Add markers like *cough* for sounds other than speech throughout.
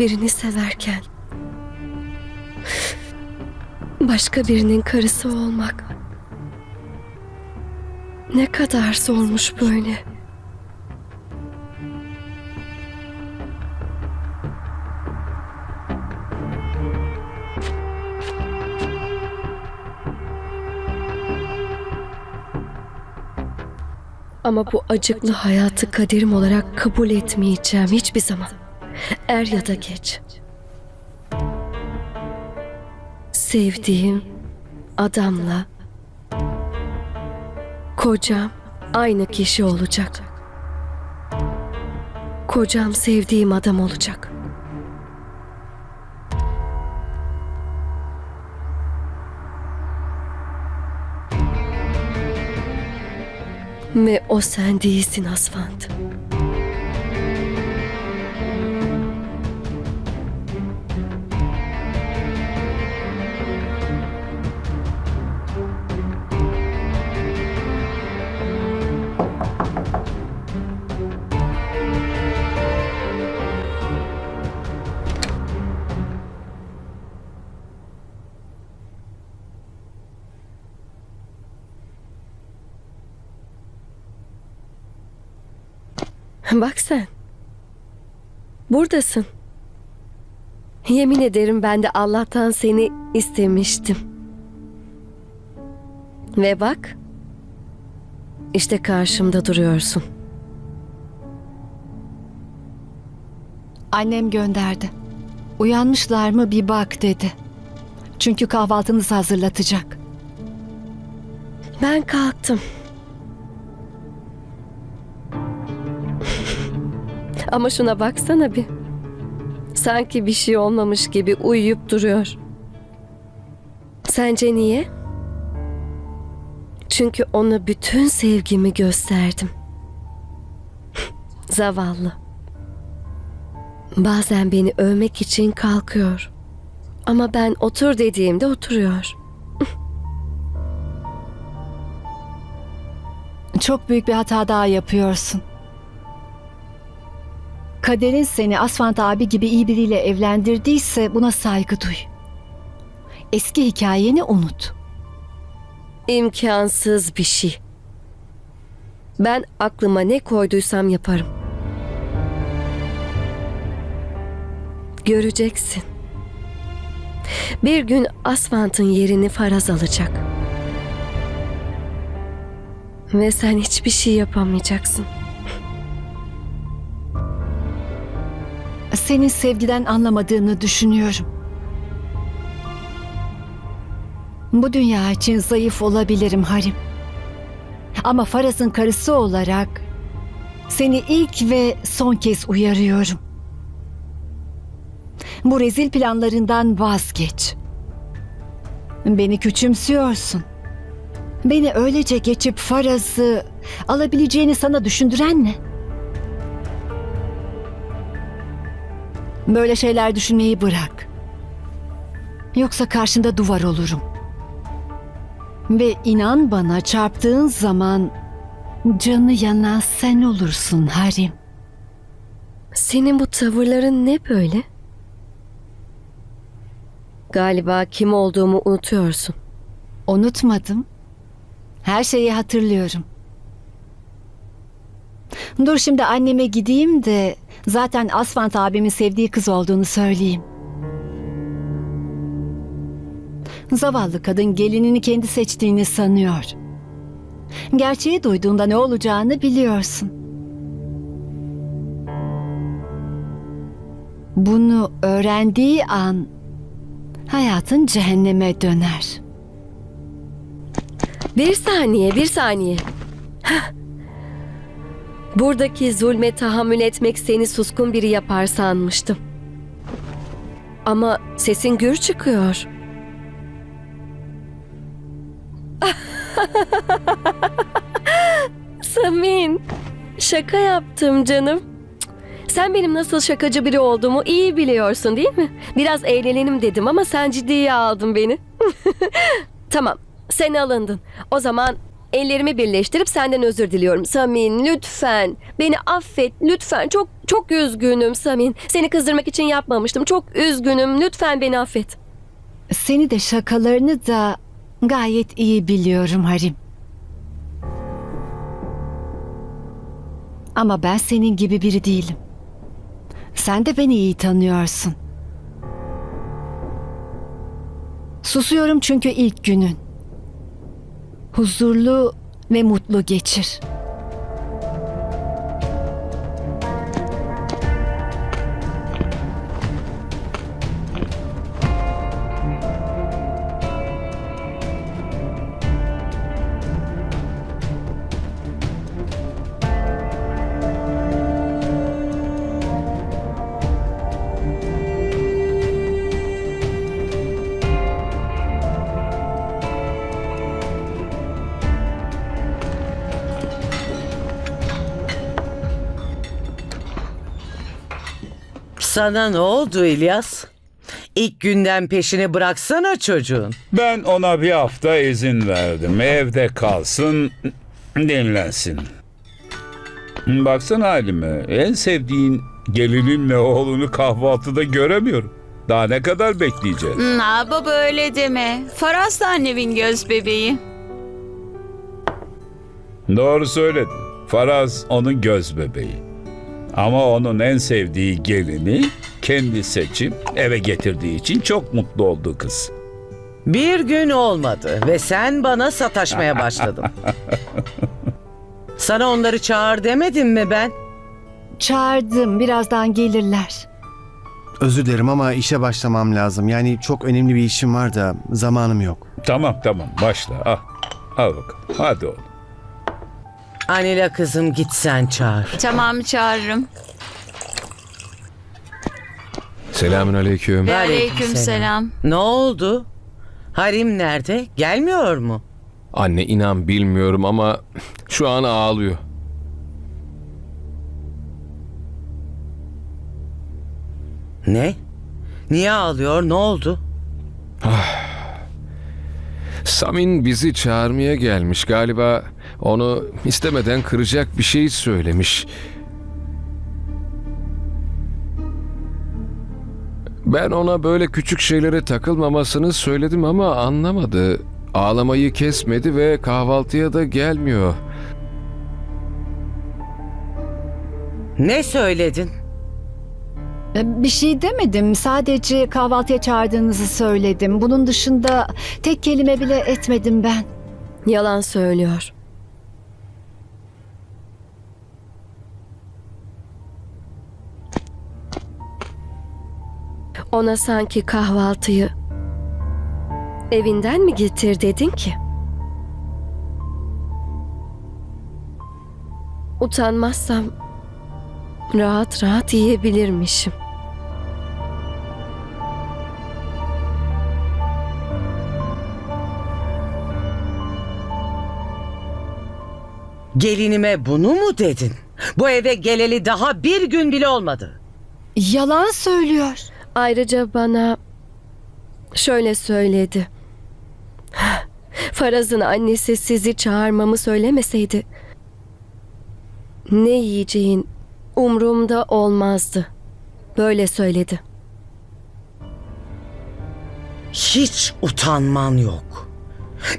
birini severken başka birinin karısı olmak ne kadar zormuş böyle. Ama bu acıklı hayatı kaderim olarak kabul etmeyeceğim hiçbir zaman. Er ya da geç. Sevdiğim adamla kocam aynı kişi olacak. Kocam sevdiğim adam olacak. Ve o sen değilsin Asfant. Bak sen. Buradasın. Yemin ederim ben de Allah'tan seni istemiştim. Ve bak. İşte karşımda duruyorsun. Annem gönderdi. Uyanmışlar mı bir bak dedi. Çünkü kahvaltınızı hazırlatacak. Ben kalktım. Ama şuna baksana bir. Sanki bir şey olmamış gibi uyuyup duruyor. Sence niye? Çünkü ona bütün sevgimi gösterdim. Zavallı. Bazen beni övmek için kalkıyor. Ama ben otur dediğimde oturuyor. Çok büyük bir hata daha yapıyorsun. Kaderin seni Asfant abi gibi iyi biriyle evlendirdiyse buna saygı duy. Eski hikayeni unut. İmkansız bir şey. Ben aklıma ne koyduysam yaparım. Göreceksin. Bir gün Asfant'ın yerini Faraz alacak. Ve sen hiçbir şey yapamayacaksın. Senin sevgiden anlamadığını düşünüyorum. Bu dünya için zayıf olabilirim Harim. Ama Faraz'ın karısı olarak seni ilk ve son kez uyarıyorum. Bu rezil planlarından vazgeç. Beni küçümsüyorsun. Beni öylece geçip Faraz'ı alabileceğini sana düşündüren ne? Böyle şeyler düşünmeyi bırak. Yoksa karşında duvar olurum. Ve inan bana çarptığın zaman canı yanan sen olursun Harim. Senin bu tavırların ne böyle? Galiba kim olduğumu unutuyorsun. Unutmadım. Her şeyi hatırlıyorum. Dur şimdi anneme gideyim de zaten Asfant abimin sevdiği kız olduğunu söyleyeyim. Zavallı kadın gelinini kendi seçtiğini sanıyor. Gerçeği duyduğunda ne olacağını biliyorsun. Bunu öğrendiği an hayatın cehenneme döner. Bir saniye, bir saniye. Hah. Buradaki zulme tahammül etmek seni suskun biri yapar sanmıştım. Ama sesin gür çıkıyor. *laughs* Samin, şaka yaptım canım. Sen benim nasıl şakacı biri olduğumu iyi biliyorsun değil mi? Biraz eğlenelim dedim ama sen ciddiye aldın beni. *laughs* tamam, sen alındın. O zaman ellerimi birleştirip senden özür diliyorum. Samin lütfen beni affet lütfen. Çok çok üzgünüm Samin. Seni kızdırmak için yapmamıştım. Çok üzgünüm. Lütfen beni affet. Seni de şakalarını da gayet iyi biliyorum Harim. Ama ben senin gibi biri değilim. Sen de beni iyi tanıyorsun. Susuyorum çünkü ilk günün. Huzurlu ve mutlu geçir. Sana ne oldu İlyas? İlk günden peşini bıraksana çocuğun. Ben ona bir hafta izin verdim. Evde kalsın, dinlensin. Baksana halime. En sevdiğin gelininle oğlunu kahvaltıda göremiyorum. Daha ne kadar bekleyeceğiz? Na baba öyle deme. Faraz da annemin göz bebeği. Doğru söyledin. Faraz onun göz bebeği. Ama onun en sevdiği gelini kendi seçip eve getirdiği için çok mutlu oldu kız. Bir gün olmadı ve sen bana sataşmaya başladın. *laughs* Sana onları çağır demedim mi ben? Çağırdım, birazdan gelirler. Özür dilerim ama işe başlamam lazım. Yani çok önemli bir işim var da zamanım yok. Tamam tamam başla al. Al bakalım hadi oğlum. Anila kızım git sen çağır. Tamam çağırırım. Selamün aleyküm. Ve Aleyküm aleyküm selam. Ne oldu? Harim nerede? Gelmiyor mu? Anne inan bilmiyorum ama şu an ağlıyor. Ne? Niye ağlıyor? Ne oldu? Samin bizi çağırmaya gelmiş galiba. Onu istemeden kıracak bir şey söylemiş. Ben ona böyle küçük şeylere takılmamasını söyledim ama anlamadı. Ağlamayı kesmedi ve kahvaltıya da gelmiyor. Ne söyledin? E, Bir şey demedim. Sadece kahvaltıya çağırdığınızı söyledim. Bunun dışında tek kelime bile etmedim ben. Yalan söylüyor. Ona sanki kahvaltıyı evinden mi getir dedin ki? Utanmazsam rahat rahat yiyebilirmişim. Gelinime bunu mu dedin? Bu eve geleli daha bir gün bile olmadı. Yalan söylüyor. Ayrıca bana şöyle söyledi. *sighs* Faraz'ın annesi sizi çağırmamı söylemeseydi ne yiyeceğin umrumda olmazdı. Böyle söyledi. Hiç utanman yok.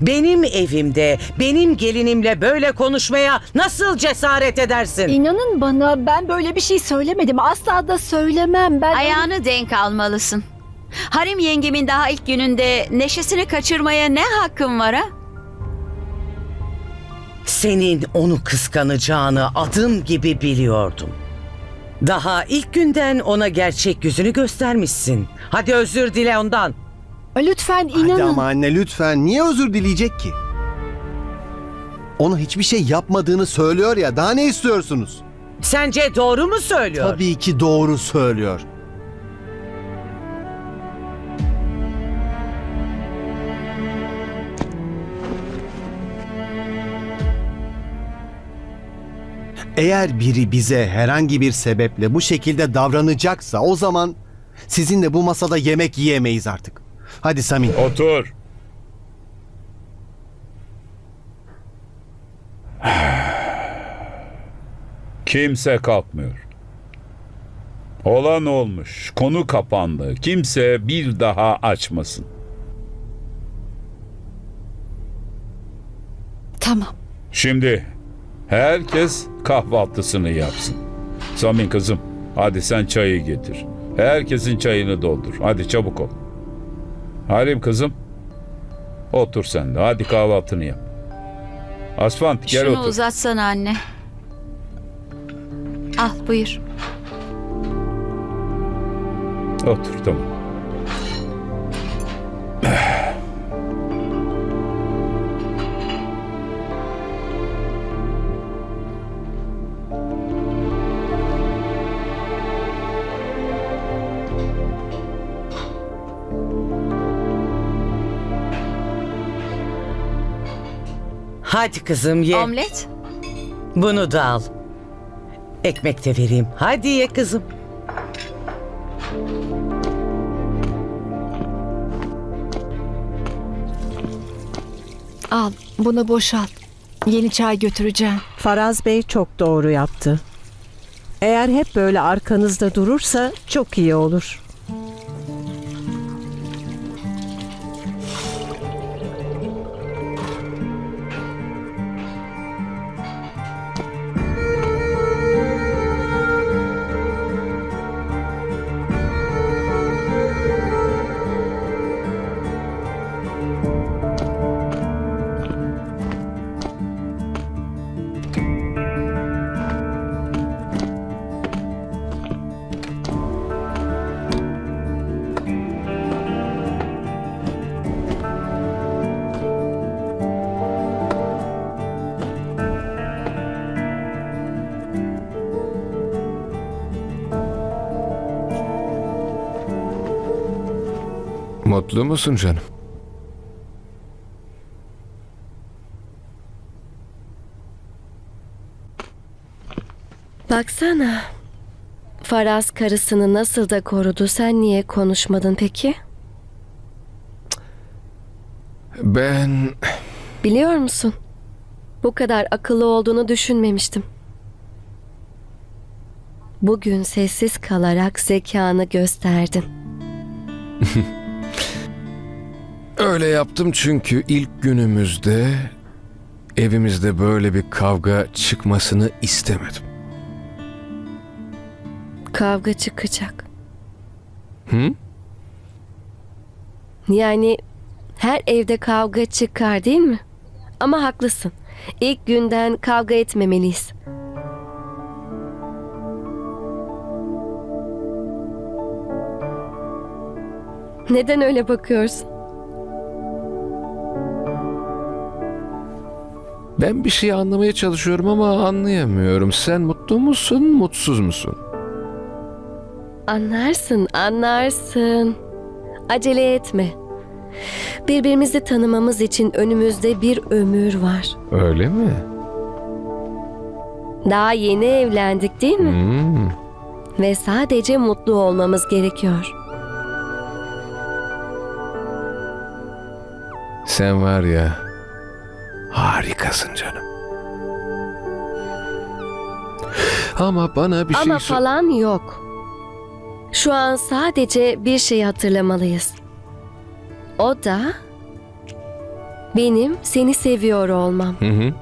Benim evimde, benim gelinimle böyle konuşmaya nasıl cesaret edersin? İnanın bana ben böyle bir şey söylemedim. Asla da söylemem. Ben Ayağını denk almalısın. Harim yengemin daha ilk gününde neşesini kaçırmaya ne hakkın var ha? Senin onu kıskanacağını adım gibi biliyordum. Daha ilk günden ona gerçek yüzünü göstermişsin. Hadi özür dile ondan. Lütfen Hadi inanın. ama anne lütfen niye özür dileyecek ki? Ona hiçbir şey yapmadığını söylüyor ya daha ne istiyorsunuz? Sence doğru mu söylüyor? Tabii ki doğru söylüyor. Eğer biri bize herhangi bir sebeple bu şekilde davranacaksa o zaman sizinle bu masada yemek yiyemeyiz artık. Hadi Samin. Otur. Kimse kalkmıyor. Olan olmuş. Konu kapandı. Kimse bir daha açmasın. Tamam. Şimdi herkes kahvaltısını yapsın. Samin kızım hadi sen çayı getir. Herkesin çayını doldur. Hadi çabuk ol. Halim kızım otur sen de. Hadi kahvaltını yap. Asfant gel Şunu otur. uzatsana anne. Al buyur. Otur tamam. Hadi kızım ye. Omlet? Bunu da al. Ekmek de vereyim. Hadi ye kızım. Al bunu boşalt. Yeni çay götüreceğim. Faraz Bey çok doğru yaptı. Eğer hep böyle arkanızda durursa çok iyi olur. Mutlu musun canım? Baksana. Faraz karısını nasıl da korudu. Sen niye konuşmadın peki? Ben Biliyor musun? Bu kadar akıllı olduğunu düşünmemiştim. Bugün sessiz kalarak zekanı gösterdin. *laughs* öyle yaptım çünkü ilk günümüzde evimizde böyle bir kavga çıkmasını istemedim. Kavga çıkacak. Hı? Yani her evde kavga çıkar değil mi? Ama haklısın. İlk günden kavga etmemeliyiz. Neden öyle bakıyorsun? Ben bir şey anlamaya çalışıyorum ama anlayamıyorum. Sen mutlu musun, mutsuz musun? Anlarsın, anlarsın. Acele etme. Birbirimizi tanımamız için önümüzde bir ömür var. Öyle mi? Daha yeni evlendik değil mi? Hmm. Ve sadece mutlu olmamız gerekiyor. Sen var ya harikasın canım. Ama bana bir Ama şey sor- falan yok. Şu an sadece bir şey hatırlamalıyız. O da benim seni seviyor olmam Hı hı.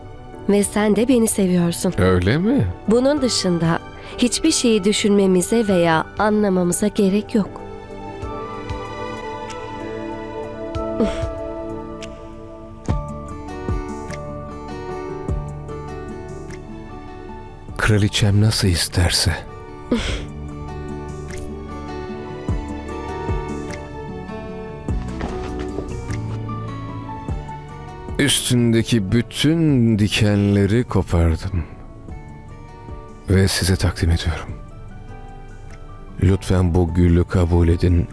ve sen de beni seviyorsun. Öyle mi? Bunun dışında hiçbir şeyi düşünmemize veya anlamamıza gerek yok. Kraliçem nasıl isterse. *laughs* Üstündeki bütün dikenleri kopardım. Ve size takdim ediyorum. Lütfen bu gülü kabul edin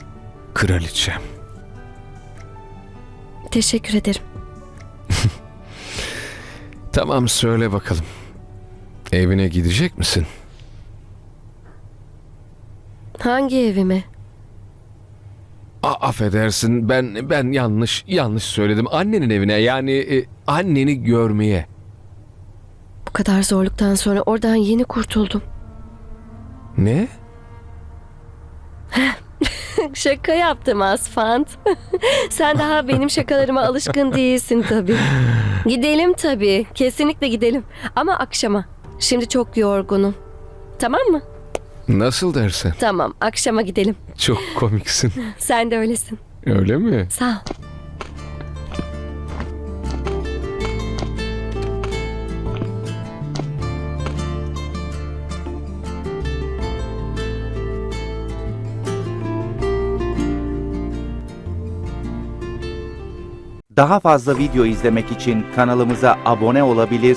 kraliçem. Teşekkür ederim. *laughs* Tamam söyle bakalım. Evine gidecek misin? Hangi evime? A- affedersin ben ben yanlış yanlış söyledim. Annenin evine yani e, anneni görmeye. kadar zorluktan sonra oradan yeni kurtuldum. Ne? *laughs* Şaka yaptım Asfant. *laughs* Sen daha benim şakalarıma alışkın değilsin tabii. Gidelim tabii. Kesinlikle gidelim. Ama akşama. Şimdi çok yorgunum. Tamam mı? Nasıl dersen. Tamam. Akşama gidelim. Çok komiksin. *laughs* Sen de öylesin. Öyle mi? Sağ ol. Daha fazla video izlemek için kanalımıza abone olabilir,